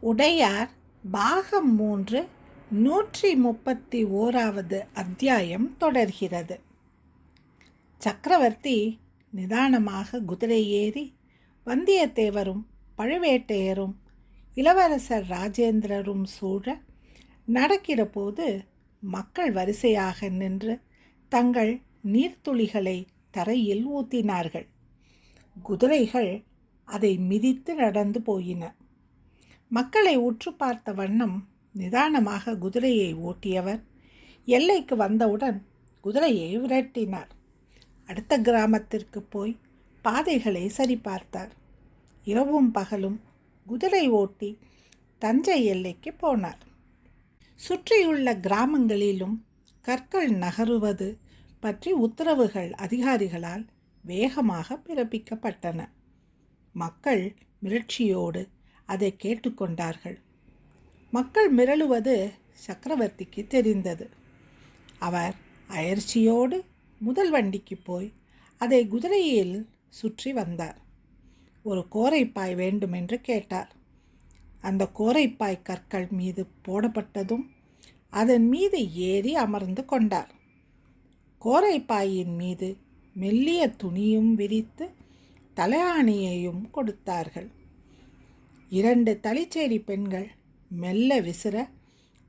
உடையார் பாகம் மூன்று நூற்றி முப்பத்தி ஓராவது அத்தியாயம் தொடர்கிறது. சக்கரவர்த்தி நிதானமாக குதிரை ஏறி வந்தியத்தேவரும் பழுவேட்டையரும் இளவரசர் ராஜேந்திரரும் சூழ நடக்கிற போது மக்கள் வரிசையாக நின்று தங்கள் நீர்த்துளிகளை தரையில் ஊத்தினார்கள். குதிரைகள் அதை மிதித்து நடந்து போயின. மக்களை உற்று பார்த்த வண்ணம் நிதானமாக குதிரையை ஓட்டியவர் எல்லைக்கு வந்தவுடன் குதிரையை விரட்டினார். அடுத்த கிராமத்திற்கு போய் பாதைகளை சரிபார்த்தார். இரவும் பகலும் குதிரை ஓட்டி தஞ்சை எல்லைக்கு போனார். சுற்றியுள்ள கிராமங்களிலும் கற்கள் நகருவது பற்றி உத்தரவுகள் அதிகாரிகளால் வேகமாக பிறப்பிக்கப்பட்டன. மக்கள் மிரட்சியோடு அதை கேட்டுக்கொண்டார்கள். மக்கள் மிரளுவது சக்கரவர்த்திக்கு தெரிந்தது. அவர் அயற்சியோடு முதல் வண்டிக்கு போய் அதை குதிரையில் சுற்றி வந்தார். ஒரு கோரைப்பாய் வேண்டுமென்று கேட்டார். அந்த கோரைப்பாய் கற்கள் மீது போடப்பட்டதும் அதன் மீது ஏறி அமர்ந்து கொண்டார். கோரைப்பாயின் மீது மெல்லிய துணியும் விரித்து தலையாணியையும் கொடுத்தார்கள். இரண்டு தளிச்சேரி பெண்கள் மெல்ல விசிற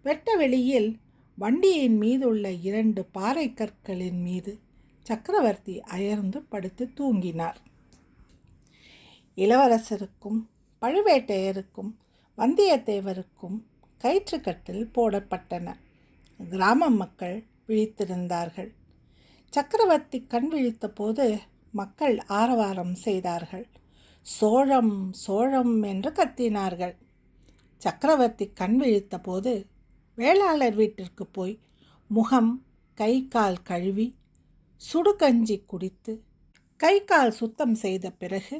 வெட்ட வெளியில் வண்டியின் மீதுள்ள இரண்டு பாறை கற்களின் மீது சக்கரவர்த்தி அயர்ந்து படுத்து தூங்கினார். இளவரசருக்கும் பழுவேட்டையருக்கும் வந்தியத்தேவருக்கும் கயிற்றுக்கட்டில் போடப்பட்டன. கிராம மக்கள் விழித்திருந்தார்கள். சக்கரவர்த்தி கண் விழித்தபோது மக்கள் ஆரவாரம் செய்தார்கள். சோழம் சோழம் என்று கத்தினார்கள். சக்கரவர்த்தி கண் விழித்த போது வேளாளர் வீட்டிற்கு போய் முகம் கை கால் கழுவி சுடுகஞ்சி குடித்து கை கால் சுத்தம் செய்த பிறகு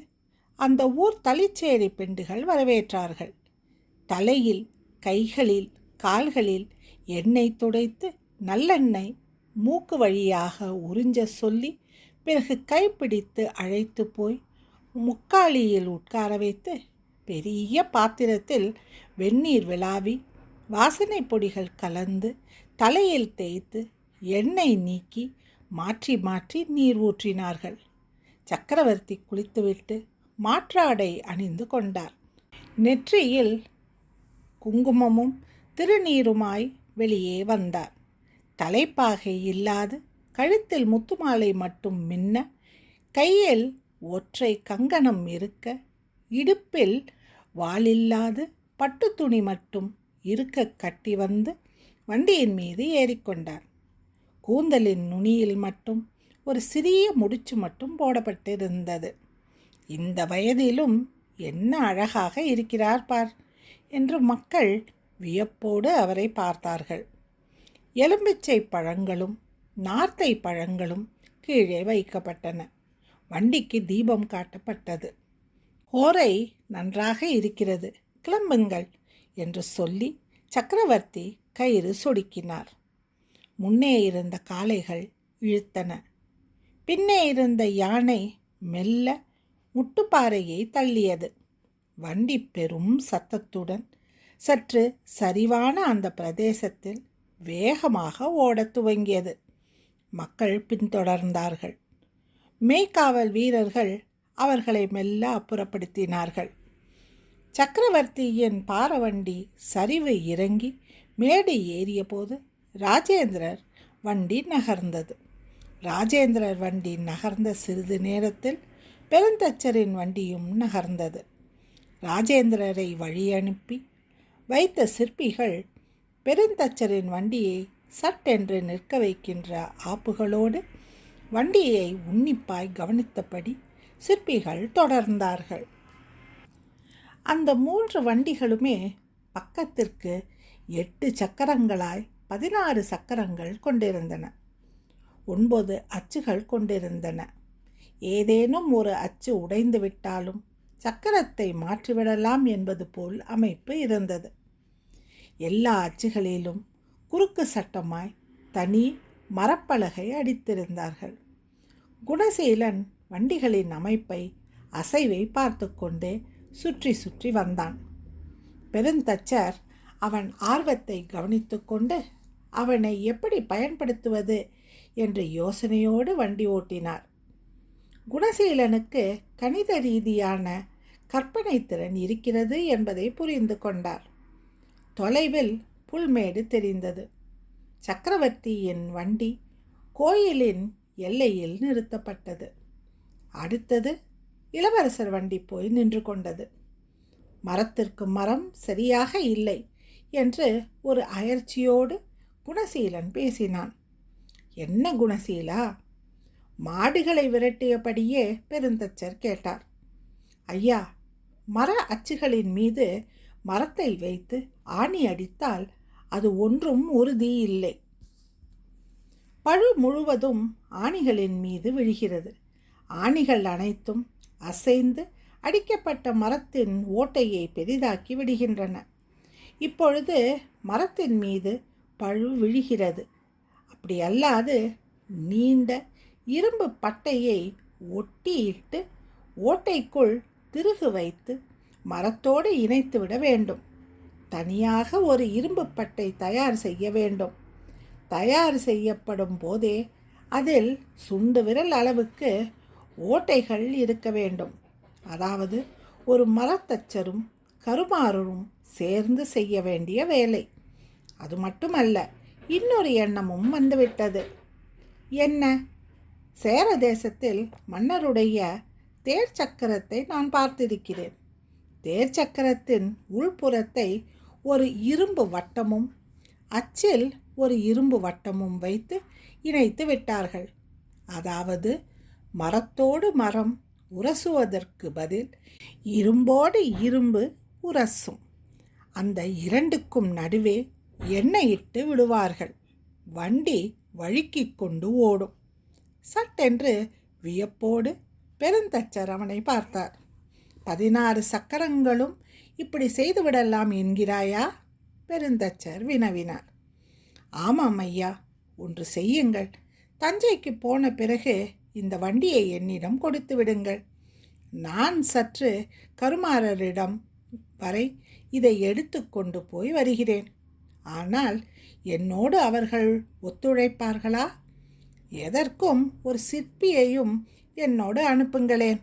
அந்த ஊர் தளிச்சேரி பெண்டுகள் வரவேற்றார்கள். தலையில் கைகளில் கால்களில் எண்ணெய் துடைத்து நல்லெண்ணெய் மூக்கு வழியாக உறிஞ்ச சொல்லி பிறகு கைப்பிடித்து அழைத்து போய் முக்காலியில் உட்கார வைத்து பெரிய பாத்திரத்தில் வெந்நீர் விளாவி வாசனை பொடிகள் கலந்து தலையில் தேய்த்து எண்ணெய் நீக்கி மாற்றி மாற்றி நீர் ஊற்றினார்கள். சக்கரவர்த்தி குளித்துவிட்டு மாற்றாடை அணிந்து கொண்டார். நெற்றியில் குங்குமமும் திருநீருமாய் வெளியே வந்தார். தலைப்பாகை இல்லாது கழுத்தில் முத்துமாலை மட்டும் மின்ன கையில் ஒற்றை கங்கணம் இருக்க இடுப்பில் வாலில்லாது பட்டு துணி மட்டும் இருக்க கட்டி வந்து வண்டியின் மீது ஏறிக்கொண்டார் கூந்தலின் நுனியில் மட்டும் ஒரு சிறிய முடிச்சு மட்டும் போடப்பட்டிருந்தது. இந்த வயதிலும் என்ன அழகாக இருக்கிறார் பார் என்று மக்கள் வியப்போடு அவரை பார்த்தார்கள். எலும்பிச்சை பழங்களும் நார்த்தை பழங்களும் கீழே வைக்கப்பட்டன. வண்டிக்கு தீபம் காட்டப்பட்டது. ஓரை நன்றாக இருக்கிறது கிளம்புங்கள் என்று சொல்லி சக்கரவர்த்தி கயிறு சொடுக்கினார். முன்னே இருந்த காளைகள் இழுத்தன. பின்னே இருந்த யானை மெல்ல முட்டுப்பாறையை தள்ளியது. வண்டி பெரும் சத்தத்துடன் சற்று சரிவான அந்த பிரதேசத்தில் வேகமாக ஓடத் துவங்கியது. மக்கள் பின்தொடர்ந்தார்கள். மேய்க்காவல் வீரர்கள் அவர்களை மெல்ல அப்புறப்படுத்தினார்கள். சக்கரவர்த்தியின் பாரவண்டி சரிவு இறங்கி மேடு ஏறியபோது ராஜேந்திரர் வண்டி நகர்ந்தது. ராஜேந்திரர் வண்டி நகர்ந்த சிறிது நேரத்தில் பெருந்தச்சரின் வண்டியும் நகர்ந்தது. ராஜேந்திரரை வழி அனுப்பி வைத்த சிற்பிகள் பெருந்தச்சரின் வண்டியை சட்டென்று நிற்க வைக்கின்ற ஆப்புகளோடு வண்டியை உன்னிப்பாய் கவனித்தபடி சிற்பிகள் தொடர்ந்தார்கள். அந்த மூன்று வண்டிகளுமே பக்கத்திற்கு எட்டு சக்கரங்களாய் பதினாறு சக்கரங்கள் கொண்டிருந்தன. ஒன்பது அச்சுகள் கொண்டிருந்தன. ஏதேனும் ஒரு அச்சு உடைந்து விட்டாலும் சக்கரத்தை மாற்றிவிடலாம் என்பது போல் அமைப்பு இருந்தது. எல்லா அச்சுகளிலும் குறுக்கு சட்டமாய் தனி மரப்பலகை அடித்திருந்தார்கள். குணசீலன் வண்டிகளின் அமைப்பை அசைவை பார்த்து கொண்டே சுற்றி சுற்றி வந்தான். பெருந்தச்சர் அவன் ஆர்வத்தை கவனித்து கொண்டு அவனை எப்படி பயன்படுத்துவது? என்று யோசனையோடு வண்டி ஓட்டினார். குணசீலனுக்கு கணித ரீதியான கற்பனை திறன் இருக்கிறது என்பதை புரிந்து கொண்டார். தொலைவில் புல்மேடு தெரிந்தது. சக்கரவர்த்தியின் வண்டி கோயிலின் எல்லையில் நிறுத்தப்பட்டது. அடுத்தது இளவரசர் வண்டி போய் நின்று கொண்டது. மரத்திற்கு மரம் சரியாக இல்லை என்று ஒரு அயற்சியோடு குணசீலன் பேசினான். என்ன குணசீலா? மாடுகளை விரட்டியபடியே பெருந்தச்சர் கேட்டார். ஐயா மர அச்சுகளின் மீது மரத்தை வைத்து ஆணி அடித்தால் அது ஒன்றும் உறுதி இல்லை. பழு முழுவதும் ஆணிகளின் மீது விழுகிறது. ஆணிகள் அனைத்தும் அசைந்து அடிக்கப்பட்ட மரத்தின் ஓட்டையை பெரிதாக்கி விடுகின்றன. இப்பொழுது மரத்தின் மீது பழு விழுகிறது. அப்படி அல்லாது நீண்ட இரும்பு பட்டையை ஒட்டியிட்டு ஓட்டைக்குள் திருகு வைத்து மரத்தோடு இணைத்து விட வேண்டும். தனியாக ஒரு இரும்பு பட்டை தயார் செய்ய வேண்டும். தயார் செய்யப்படும் போதே அதில் சுண்டு விரல் அளவுக்கு ஓட்டைகள் இருக்க வேண்டும். அதாவது ஒரு மரத்தச்சரும் கருமாறரும் சேர்ந்து செய்ய வேண்டிய வேலை. அது மட்டுமல்ல இன்னொரு எண்ணமும் வந்துவிட்டது. என்ன? சேர தேசத்தில் மன்னருடைய தேர் சக்கரத்தை நான் பார்த்திருக்கிறேன். தேர் சக்கரத்தின் உள்புறத்தை ஒரு இரும்பு வட்டமும் அச்சில் ஒரு இரும்பு வட்டமும் வைத்து இணைத்து விட்டார்கள். அதாவது மரத்தோடு மரம் உரசுவதற்கு பதில் இரும்போடு இரும்பு உரசும். அந்த இரண்டுக்கும் நடுவே எண்ணெய் இட்டு விடுவார்கள். வண்டி வழுக்கி கொண்டு ஓடும். சட்டென்று வியப்போடு பெருந்தச்சர் அவனை பார்த்தார். பதினாறு சக்கரங்களும் இப்படி செய்துவிடலாம் என்கிறாயா? பெருந்தச்சர் வினவினார். ஆமாம் ஐயா ஒன்று செய்யுங்கள். தஞ்சைக்கு போன பிறகு இந்த வண்டியை என்னிடம் கொடுத்து விடுங்கள். நான் சற்று கருமாரரிடம் வரை இதை எடுத்து கொண்டு போய் வருகிறேன். ஆனால் என்னோடு அவர்கள் ஒத்துழைப்பார்களா? எதற்கும் ஒரு சிற்பியையும் என்னோடு அனுப்புங்களேன்.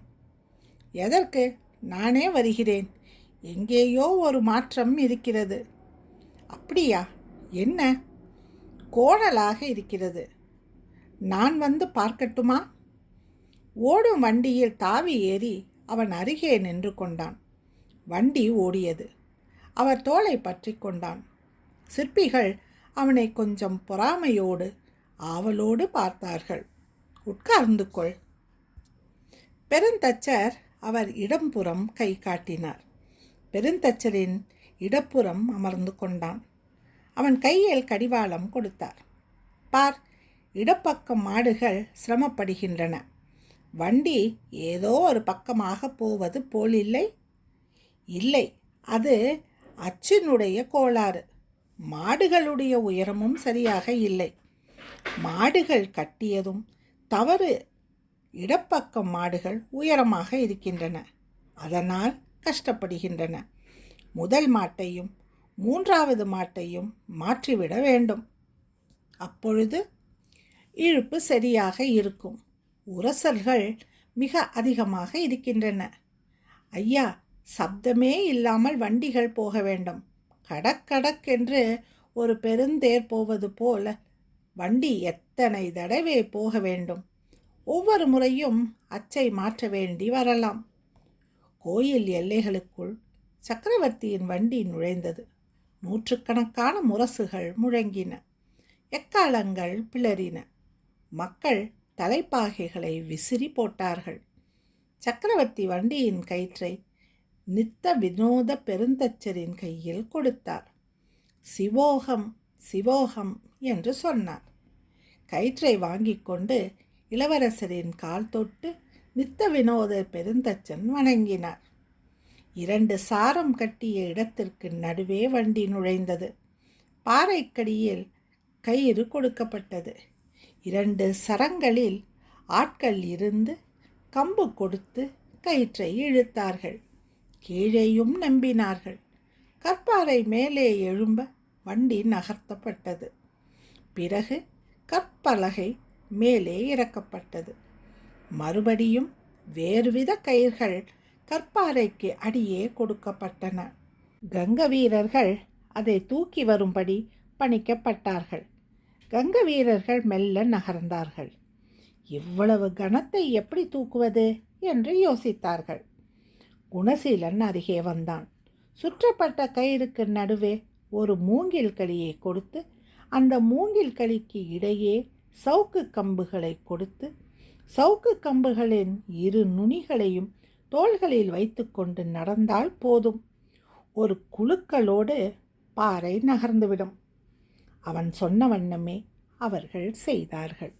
எதற்கு? நானே வருகிறேன். எங்கேயோ ஒரு மாற்றம் இருக்கிறது. அப்படியா? என்ன? கோணலாக இருக்கிறது. நான் வந்து பார்க்கட்டுமா? ஓடும் வண்டியில் தாவி ஏறி அவன் அருகே நின்று கொண்டான். வண்டி ஓடியது. அவர் தோலை பற்றி கொண்டான். சிற்பிகள் அவனை கொஞ்சம் பொறாமையோடு ஆவலோடு பார்த்தார்கள். உட்கார்ந்து கொள். பெருந்தச்சர் அவர் இடம்புறம் கை காட்டினார். பெருந்தச்சரின் இடப்புறம் அமர்ந்து கொண்டான். அவன் கையில் கடிவாளம் கொடுத்தார். பார் இடப்பக்கம் மாடுகள் சிரமப்படுகின்றன. வண்டி ஏதோ ஒரு பக்கமாக போவது போல் இல்லை? இல்லை அது அச்சினுடைய கோளாறு. மாடுகளுடைய உயரமும் சரியாக இல்லை. மாடுகள் கட்டியதும் தவறு. இடப்பக்கம் மாடுகள் உயரமாக இருக்கின்றன. அதனால் கஷ்டப்படுகின்றன. முதல் மாட்டையும் மூன்றாவது மாட்டையும் மாற்றிவிட வேண்டும். அப்பொழுது இழுப்பு சரியாக இருக்கும். உரசல்கள் மிக அதிகமாக இருக்கின்றன. ஐயா சப்தமே இல்லாமல் வண்டிகள் போக வேண்டும். கடக் கடக் என்று ஒரு பெருந்தேர் போவது போல வண்டி எத்தனை தடவை போக வேண்டும்? ஒவ்வொரு முறையும் அச்சை மாற்ற வேண்டி வரலாம். கோயில் எல்லைகளுக்குள் சக்கரவர்த்தியின் வண்டி நுழைந்தது. நூற்றுக்கணக்கான முரசுகள் முழங்கின. எக்காலங்கள் பிளறின. மக்கள் தலைப்பாகைகளை விசிறி போட்டார்கள். சக்கரவர்த்தி வண்டியின் கயிற்றை நித்த வினோத பெருந்தச்சரின் கையில் கொடுத்தார். சிவோகம் சிவோகம் என்று சொன்னார். கயிற்றை வாங்கி கொண்டு இளவரசரின் கால் தொட்டு நித்த வினோத பெருந்தச்சன் வணங்கினார். இரண்டு சாரம் கட்டிய இடத்திற்கு நடுவே வண்டி நுழைந்தது. பாறைக்கடியில் கயிறு கொடுக்கப்பட்டது. இரண்டு சரங்களில் ஆட்கள் இருந்து கம்பு கொடுத்து கயிற்றை இழுத்தார்கள். கீழேயும் நம்பினார்கள். கற்பாறை மேலே எழும்ப வண்டி நகர்த்தப்பட்டது. பிறகு கற்பலகை மேலே இறக்கப்பட்டது. மறுபடியும் வேறுவித கயிர்கள் கற்பாறைக்கு அடியே கொடுக்கப்பட்டன. கங்க வீரர்கள் அதை தூக்கி வரும்படி பணிக்கப்பட்டார்கள். கங்க வீரர்கள் மெல்ல நகர்ந்தார்கள். இவ்வளவு கனத்தை எப்படி தூக்குவது என்று யோசித்தார்கள். குணசீலன் அருகே வந்தான். சுற்றப்பட்ட கயிறுக்கு நடுவே ஒரு மூங்கில் களியை கொடுத்து அந்த மூங்கில் களிக்கு இடையே சவுக்கு கம்புகளை கொடுத்து சவுக்கு கம்புகளின் இரு நுனிகளையும் தோள்களில் வைத்துக்கொண்டு நடந்தால் போதும். ஒரு குழுக்களோடு பாறை நகர்ந்துவிடும். அவன் சொன்ன வண்ணமே அவர்கள் செய்தார்கள்.